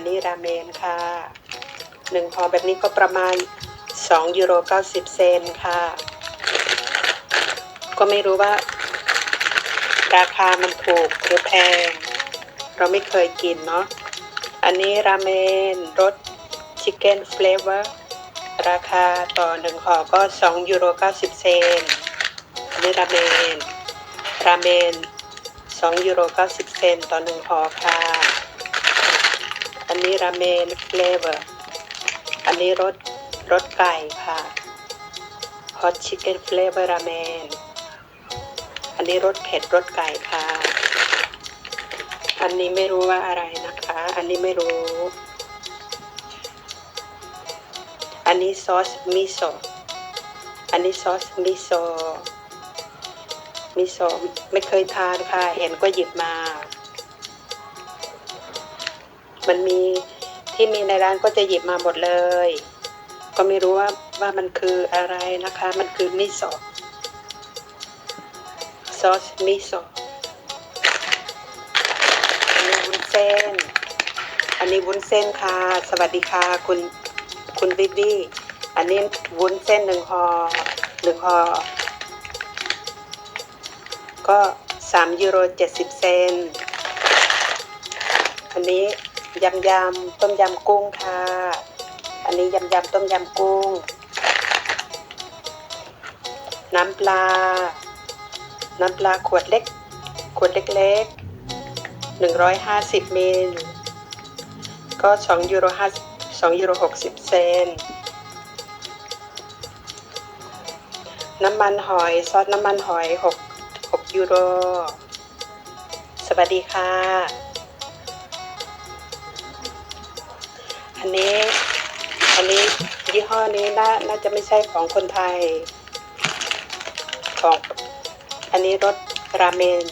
นนี้ราเมนค่ะหนึ่งห่อแบบนี้ก็ประมาณ2ยูโร90 เซนค่ะ ก็ไม่รู้ว่า ราคามันถูกหรือแพง เราไม่เคยกินเนาะ อันนี้ราเมนรสชิคเก้นเฟลเวอร์ราคาต่อหนึ่งห่อก็2ยูโร90 เซนอันนี้ราเมน ราเมน2ยูโร90 เซนต่อหนึ่งห่อค่ะ นนี้ราเมนเฟลเวอร์อันนี้รสรสไก่ค่ะ Hot Chicken Flavor Ramen อันนี้รสเผ็ดรสไก่ค่ะ อันนี้ไม่รู้ว่าอะไรนะคะ อันนี้ไม่รู้ อันนี้ซอสมิโซะอันนี้ซอสมิโซะมิโซะไม่เคยทานค่ะ เห็นก็หยิบมา มันมีที่มีในร้านก็จะหยิบมาหมดเลย ก็ไม่รู้ว่าว่ามันคืออะไรนะคะ มันคือมิโซะซอสมิโซะอันนี้วุ้นเส้น อันนี้วุ้นเส้นค่ะ สวัสดีค่ะคุณคุณบิบบี้ อันนี้วุ้นเส้นหนึ่งห่อหนึ่งห่อก็สามยูโรเจ็ดสิบเซน ยำยำต้มยำกุ้งค่ะ อันนี้ยำยำต้มยำกุ้ง น้ำปลา น้ำปลาขวดเล็ก ขวดเล็กๆ 150มิลก็2ยูโร5 2ยูโร60 เซน น้ำมันหอย ซอสน้ำมันหอย 6 6ยูโร สวัสดีค่ะ อันนี้อันนี้ยี่ห้อนี้น่าน่าจะไม่ใช่ของคนไทย ของอันนี้รสราเมน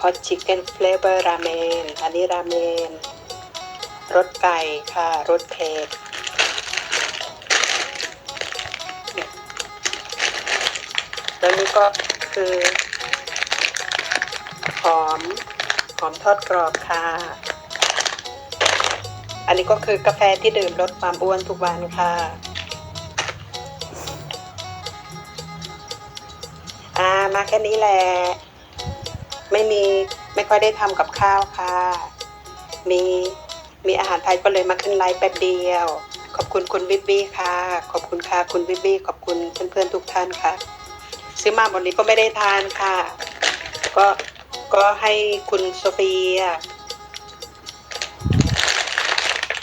Hot Chicken Flavor Ramen อันนี้ราเมนรสไก่ค่ะรสเผ็ดแล้วนี่ก็คือหอมหอมทอดกรอบค่ะ อันนี้ก็คือกาแฟที่ดื่มลดความอ้วนทุกวันค่ะอ่ามาแค่นี้แหละ ไม่มีไม่ค่อยได้ทำกับข้าวค่ะ มีมีอาหารไทยก็เลยมาขึ้นไลฟ์แป๊บเดียว ขอบคุณคุณบิบบี้ค่ะ ขอบคุณค่ะคุณบิบบี้ขอบคุณเพื่อนๆทุกท่านค่ะ ซื้อมาวันนี้ก็ไม่ได้ทานค่ะ ก็ก็ให้คุณโซเฟีย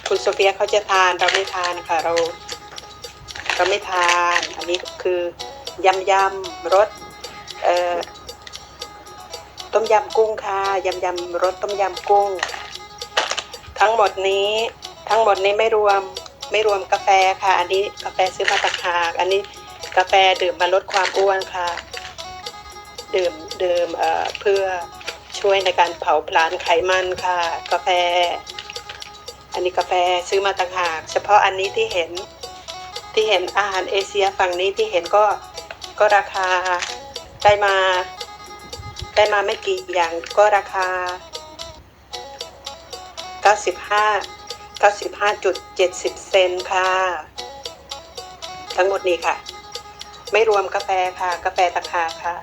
คุณโซเฟียเขาจะทานเราไม่ทานค่ะเรา เราไม่ทาน อันนี้คือยำยำรสเอ่อต้มยำกุ้งค่ะยำยำรสต้มยำกุ้ง ทั้งหมดนี้ทั้งหมดนี้ไม่รวมไม่รวมกาแฟค่ะ อันนี้กาแฟซื้อมาต่างหากอันนี้กาแฟดื่มมาลดความอ้วนค่ะ ดื่มดื่มเอ่อเพื่อช่วยในการเผาผลาญไขมันค่ะ กาแฟ อันนี้กาแฟซื้อมาต่างหาก เฉพาะอันนี้ที่เห็นที่เห็นอาหารเอเชียฝั่งนี้ที่เห็นก็ก็ราคาได้มาได้มาไม่กี่อย่างก็ราคา 95 95.70 เซนค่ะ ทั้งหมดนี้ค่ะ ไม่รวมกาแฟค่ะ กาแฟต่างหากค่ะ